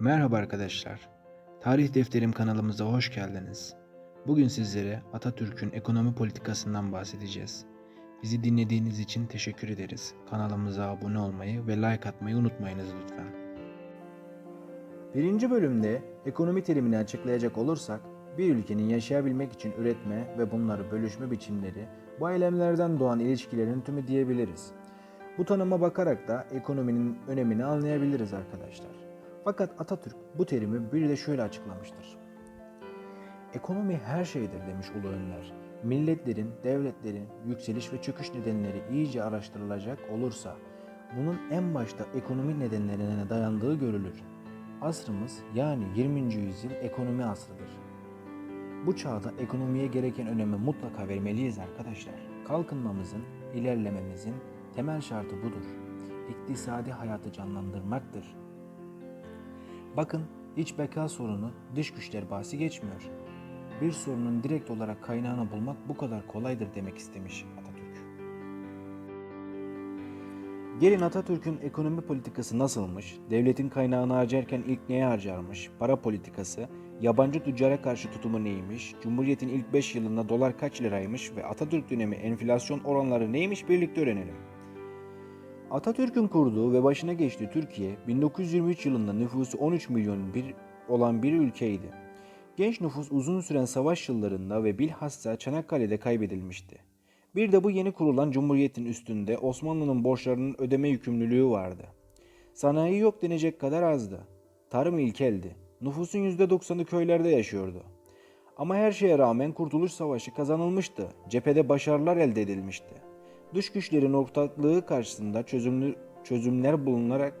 Merhaba arkadaşlar. Tarih Defterim kanalımıza hoş geldiniz. Bugün sizlere Atatürk'ün ekonomi politikasından bahsedeceğiz. Bizi dinlediğiniz için teşekkür ederiz. Kanalımıza abone olmayı ve like atmayı unutmayınız lütfen. Birinci bölümde ekonomi terimini açıklayacak olursak, bir ülkenin yaşayabilmek için üretme ve bunları bölüşme biçimleri, bu eylemlerden doğan ilişkilerin tümü diyebiliriz. Bu tanıma bakarak da ekonominin önemini anlayabiliriz arkadaşlar. Fakat Atatürk bu terimi bir de şöyle açıklamıştır. Ekonomi her şeydir demiş Ulu Önder. Milletlerin, devletlerin yükseliş ve çöküş nedenleri iyice araştırılacak olursa bunun en başta ekonomi nedenlerine dayandığı görülür. Asrımız yani 20. yüzyıl ekonomi asrıdır. Bu çağda ekonomiye gereken önemi mutlaka vermeliyiz arkadaşlar. Kalkınmamızın, ilerlememizin temel şartı budur. İktisadi hayatı canlandırmaktır. Bakın iç beka sorunu dış güçler bahsi geçmiyor. Bir sorunun direkt olarak kaynağını bulmak bu kadar kolaydır demek istemiş Atatürk. Gelin Atatürk'ün ekonomi politikası nasılmış, devletin kaynağını harcarken ilk neye harcarmış, para politikası, yabancı tüccara karşı tutumu neymiş, Cumhuriyet'in ilk 5 yılında dolar kaç liraymış ve Atatürk dönemi enflasyon oranları neymiş birlikte öğrenelim. Atatürk'ün kurduğu ve başına geçtiği Türkiye 1923 yılında nüfusu 13 milyon bir olan bir ülkeydi. Genç nüfus uzun süren savaş yıllarında ve bilhassa Çanakkale'de kaybedilmişti. Bir de bu yeni kurulan cumhuriyetin üstünde Osmanlı'nın borçlarının ödeme yükümlülüğü vardı. Sanayi yok denecek kadar azdı. Tarım ilkeldi. Nüfusun %90'ı köylerde yaşıyordu. Ama her şeye rağmen Kurtuluş Savaşı kazanılmıştı. Cephede başarılar elde edilmişti. Dış güçlerin ortaklığı karşısında çözümlü, çözümler bulunarak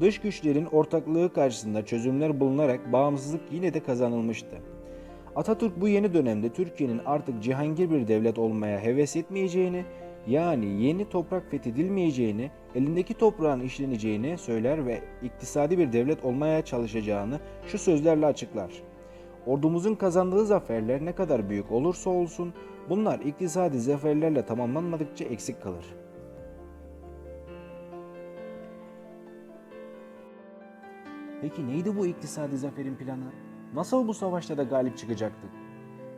Dış güçlerin ortaklığı karşısında çözümler bulunarak bağımsızlık yine de kazanılmıştı. Atatürk bu yeni dönemde Türkiye'nin artık cihangir bir devlet olmaya heves etmeyeceğini, yani yeni toprak fethedilmeyeceğini, elindeki toprağın işleneceğini söyler ve iktisadi bir devlet olmaya çalışacağını şu sözlerle açıklar. Ordumuzun kazandığı zaferler ne kadar büyük olursa olsun bunlar iktisadi zaferlerle tamamlanmadıkça eksik kalır. Peki neydi bu iktisadi zaferin planı? Nasıl bu savaşta da galip çıkacaktık?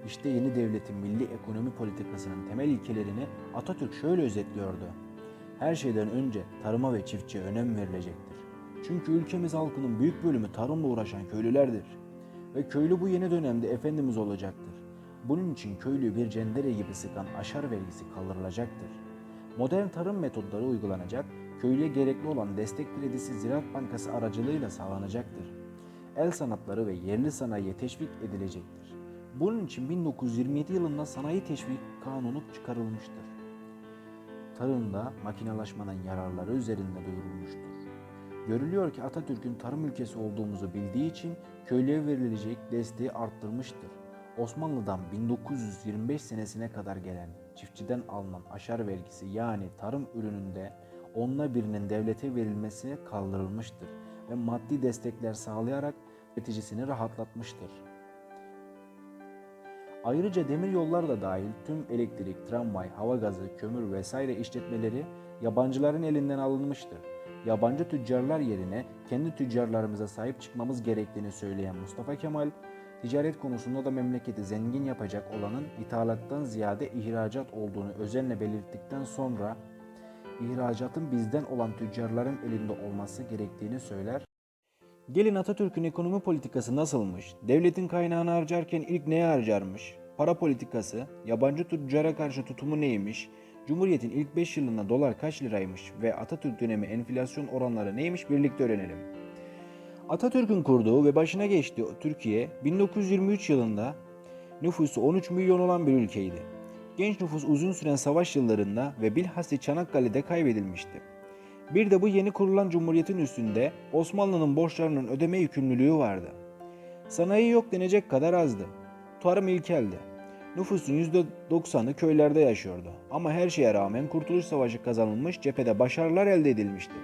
İşte yeni devletin milli ekonomi politikasının temel ilkelerini Atatürk şöyle özetliyordu. Her şeyden önce tarıma ve çiftçiye önem verilecektir. Çünkü ülkemiz halkının büyük bölümü tarımla uğraşan köylülerdir. Ve köylü bu yeni dönemde efendimiz olacaktır. Bunun için köylü bir cendere gibi sıkan aşar vergisi kaldırılacaktır. Modern tarım metodları uygulanacak, köylüye gerekli olan destek kredisi Ziraat Bankası aracılığıyla sağlanacaktır. El sanatları ve yerli sanayiye teşvik edilecektir. Bunun için 1927 yılında Sanayi Teşvik Kanunu çıkarılmıştır. Tarımda makinalaşmanın yararları üzerinde duyurulmuştur. Görülüyor ki Atatürk'ün tarım ülkesi olduğumuzu bildiği için köylüye verilecek desteği arttırmıştır. Osmanlı'dan 1925 senesine kadar gelen çiftçiden alınan aşar vergisi yani tarım ürününde onla birinin devlete verilmesi kaldırılmıştır ve maddi destekler sağlayarak üreticisini rahatlatmıştır. Ayrıca demir yollar da dahil tüm elektrik, tramvay, hava gazı, kömür vesaire işletmeleri yabancıların elinden alınmıştır. Yabancı tüccarlar yerine kendi tüccarlarımıza sahip çıkmamız gerektiğini söyleyen Mustafa Kemal, ticaret konusunda da memleketi zengin yapacak olanın ithalattan ziyade ihracat olduğunu özenle belirttikten sonra ihracatın bizden olan tüccarların elinde olması gerektiğini söyler. Gelin Atatürk'ün ekonomi politikası nasılmış? Devletin kaynağını harcarken ilk neye harcarmış? Para politikası, yabancı tüccara karşı tutumu neymiş? Cumhuriyet'in ilk 5 yılında dolar kaç liraymış ve Atatürk dönemi enflasyon oranları neymiş birlikte öğrenelim. Atatürk'ün kurduğu ve başına geçtiği Türkiye 1923 yılında nüfusu 13 milyon olan bir ülkeydi. Genç nüfus uzun süren savaş yıllarında ve bilhassa Çanakkale'de kaybedilmişti. Bir de bu yeni kurulan cumhuriyetin üstünde Osmanlı'nın borçlarının ödeme yükümlülüğü vardı. Sanayi yok denecek kadar azdı. Tarım ilkeldi. Nüfusun %90'ı köylerde yaşıyordu. Ama her şeye rağmen Kurtuluş Savaşı kazanılmış cephede başarılar elde edilmişti.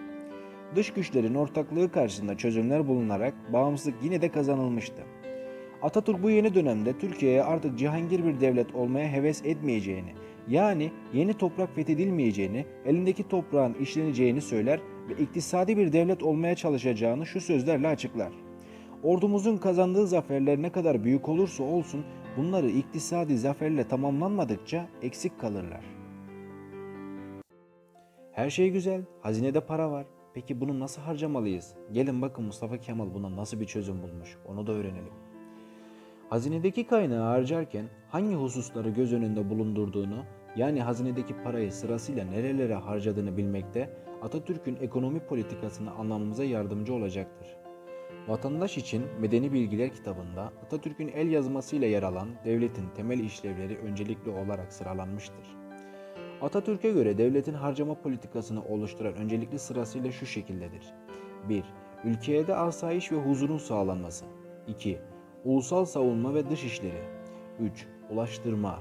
Dış güçlerin ortaklığı karşısında çözümler bulunarak bağımsızlık yine de kazanılmıştı. Atatürk bu yeni dönemde Türkiye'ye artık cihangir bir devlet olmaya heves etmeyeceğini, yani yeni toprak fethedilmeyeceğini, elindeki toprağın işleneceğini söyler ve iktisadi bir devlet olmaya çalışacağını şu sözlerle açıklar. Ordumuzun kazandığı zaferler ne kadar büyük olursa olsun bunları iktisadi zaferle tamamlanmadıkça eksik kalırlar. Her şey güzel, hazinede para var. Peki bunu nasıl harcamalıyız? Gelin bakın Mustafa Kemal buna nasıl bir çözüm bulmuş. Onu da öğrenelim. Hazinedeki kaynağı harcarken hangi hususları göz önünde bulundurduğunu, yani hazinedeki parayı sırasıyla nerelere harcadığını bilmekte Atatürk'ün ekonomi politikasını anlamamıza yardımcı olacaktır. Vatandaş için Medeni Bilgiler kitabında Atatürk'ün el yazmasıyla yer alan devletin temel işlevleri öncelikli olarak sıralanmıştır. Atatürk'e göre devletin harcama politikasını oluşturan öncelikli sırasıyla şu şekildedir. 1. Ülkeye de asayiş ve huzurun sağlanması. 2. Ulusal savunma ve dış işleri. 3. Ulaştırma.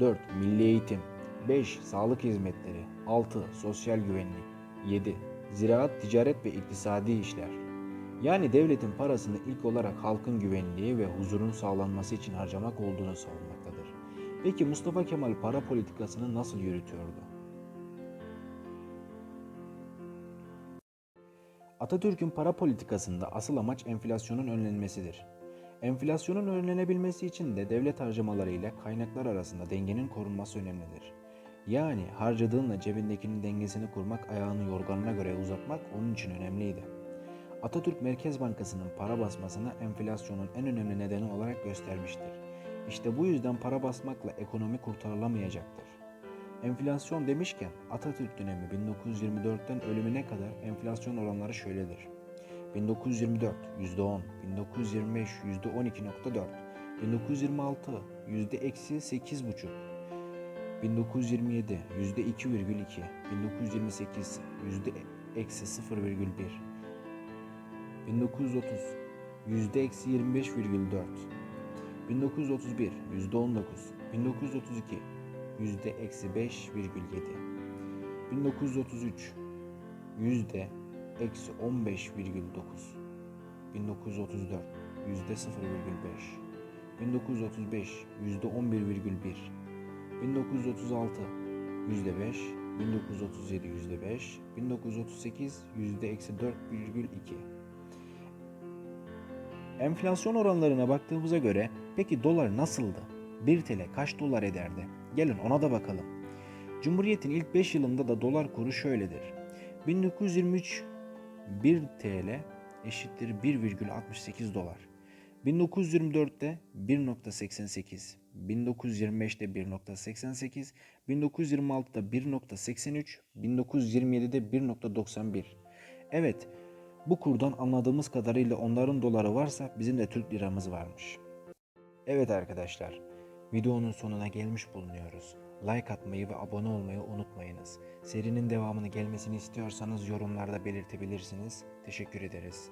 4. Milli eğitim. 5. Sağlık hizmetleri. 6. Sosyal güvenlik. 7. Ziraat, ticaret ve iktisadi işler. Yani devletin parasını ilk olarak halkın güvenliği ve huzurun sağlanması için harcamak olduğunu savunmaktadır. Peki Mustafa Kemal para politikasını nasıl yürütüyordu? Atatürk'ün para politikasında asıl amaç enflasyonun önlenmesidir. Enflasyonun önlenebilmesi için de devlet harcamaları ile kaynaklar arasında dengenin korunması önemlidir. Yani harcadığınla cebindekinin dengesini kurmak, ayağını yorganına göre uzatmak onun için önemliydi. Atatürk Merkez Bankası'nın para basmasını enflasyonun en önemli nedeni olarak göstermiştir. İşte bu yüzden para basmakla ekonomi kurtarılamayacaktır. Enflasyon demişken Atatürk dönemi 1924'ten ölümüne kadar enflasyon oranları şöyledir. 1924 %10, 1925 %12.4, 1926 %-8,5, 1927 %2,2, 1928 %-0,1, 1930 %-25,4, 1931 %19, 1932 %-5,7, 1933 yüzde eksi 15,9 1934 yüzde 0,5 1935 yüzde 11,1 1936 yüzde 5 1937 yüzde 5 1938 yüzde eksi 4,2 Enflasyon oranlarına baktığımıza göre peki dolar nasıldı? 1 TL kaç dolar ederdi? Gelin ona da bakalım. Cumhuriyet'in ilk 5 yılında da dolar kuru şöyledir. 1923 1 TL eşittir 1,68 dolar. 1924'te 1.88, 1925'te 1.88, 1926'da 1.83, 1927'de 1.91. Evet, bu kurdan anladığımız kadarıyla onların doları varsa bizim de Türk liramız varmış. Evet arkadaşlar, videonun sonuna gelmiş bulunuyoruz. Like atmayı ve abone olmayı unutmayınız. Serinin devamını gelmesini istiyorsanız yorumlarda belirtebilirsiniz. Teşekkür ederiz.